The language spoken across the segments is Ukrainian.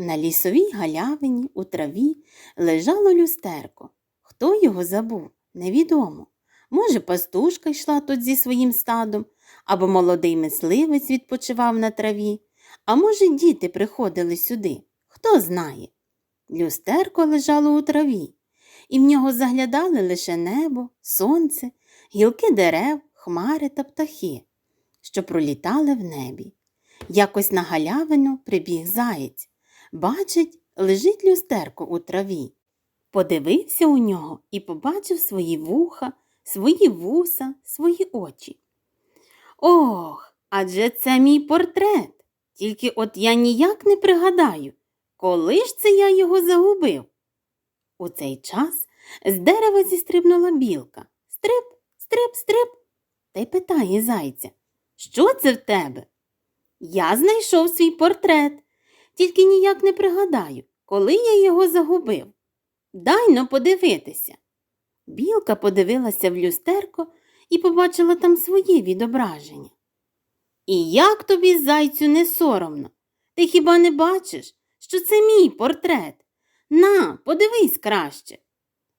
На лісовій галявині у траві лежало люстерко. Хто його забув, невідомо. Може, пастушка йшла тут зі своїм стадом, або молодий мисливець відпочивав на траві, а може, діти приходили сюди. Хто знає. Люстерко лежало у траві, і в нього заглядали лише небо, сонце, гілки дерев, хмари та птахи, що пролітали в небі. Якось на галявину прибіг заєць. Бачить, лежить люстерко у траві. Подивився у нього і побачив свої вуха, свої вуса, свої очі. Ох, адже це мій портрет. Тільки от я ніяк не пригадаю, коли ж це я його загубив. У цей час з дерева зістрибнула білка. Стрип, стрип, стрип. Та й питає зайця, що це в тебе? Я знайшов свій портрет, тільки ніяк не пригадаю, коли я його загубив. Дай но подивитися. Білка подивилася в люстерко і побачила там своє відображення. І як тобі, зайцю, не соромно? Ти хіба не бачиш, що це мій портрет? На, подивись краще.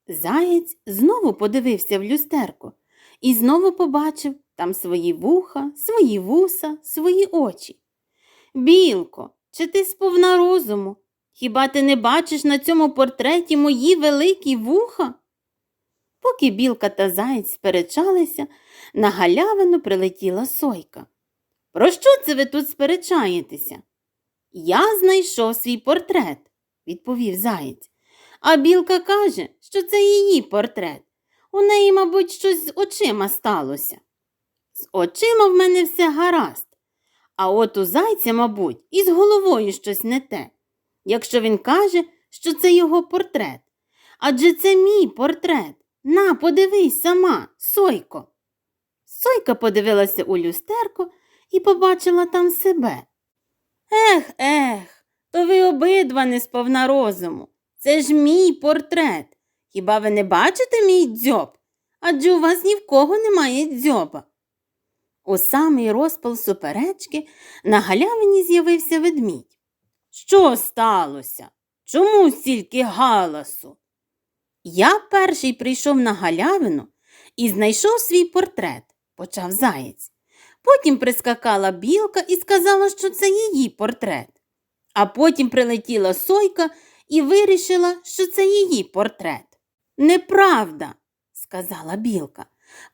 Заєць знову подивився в люстерко і знову побачив там свої вуха, свої вуса, свої очі. Білко, чи ти сповна розуму? Хіба ти не бачиш на цьому портреті мої великі вуха? Поки білка та заєць сперечалися, на галявину прилетіла сойка. Про що це ви тут сперечаєтеся? Я знайшов свій портрет, відповів заєць. А білка каже, що це її портрет. У неї, мабуть, щось з очима сталося. З очима в мене все гаразд. А от у зайця, мабуть, і з головою щось не те, якщо він каже, що це його портрет. Адже це мій портрет. На, подивись сама, Сойко. Сойка подивилася у люстерко і побачила там себе. Ех, ех, то ви обидва не сповна розуму. Це ж мій портрет. Хіба ви не бачите мій дзьоб? Адже у вас ні в кого немає дзьоба. У самий розпал суперечки на галявині з'явився ведмідь. Що сталося? Чому стільки галасу? Я перший прийшов на галявину і знайшов свій портрет, почав заєць. Потім прискакала білка і сказала, що це її портрет. А потім прилетіла сойка і вирішила, що це її портрет. Неправда, сказала білка.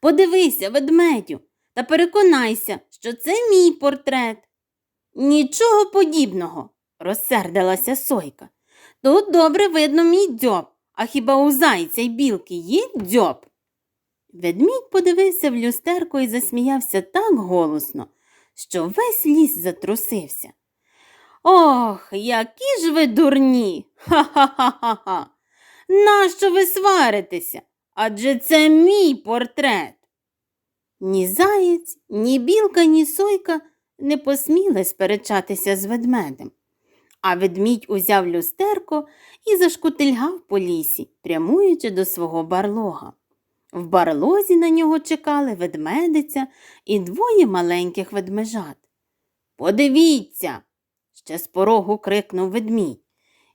Подивися, ведмедю, та переконайся, що це мій портрет. Нічого подібного, розсердилася сойка. Тут добре видно мій дзьоб, а хіба у зайця й білки є дзьоб? Ведмідь подивився в люстерко і засміявся так голосно, що весь ліс затрусився. Ох, які ж ви дурні! Ха-ха-ха-ха! Нащо ви сваритеся? Адже це мій портрет. Ні заєць, ні білка, ні сойка не посміли сперечатися з ведмедем. А ведмідь узяв люстерко і зашкутильгав по лісі, прямуючи до свого барлога. В барлозі на нього чекали ведмедиця і двоє маленьких ведмежат. Подивіться, ще з порогу крикнув ведмідь.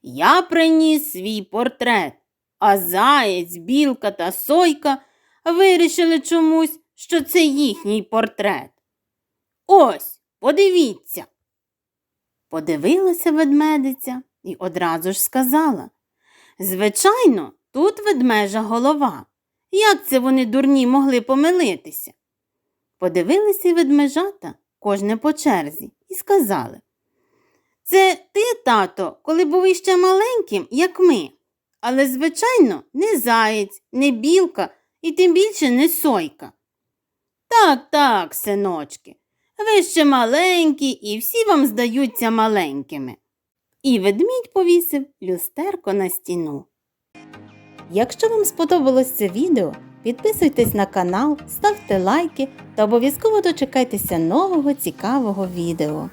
Я приніс свій портрет, а заєць, білка та сойка вирішили чомусь, що це їхній портрет. Ось, подивіться. Подивилася ведмедиця і одразу ж сказала Звичайно, тут ведмежа голова. Як це вони дурні могли помилитися? Подивилися ведмежата, кожне по черзі, і сказали Це ти, тато, коли був іще маленьким, як ми. Але, звичайно, не заєць, не білка і тим більше не сойка. Так, так, синочки, ви ще маленькі і всі вам здаються маленькими. І ведмідь повісив люстерко на стіну. Якщо вам сподобалось це відео, підписуйтесь на канал, ставте лайки та обов'язково дочекайтеся нового цікавого відео.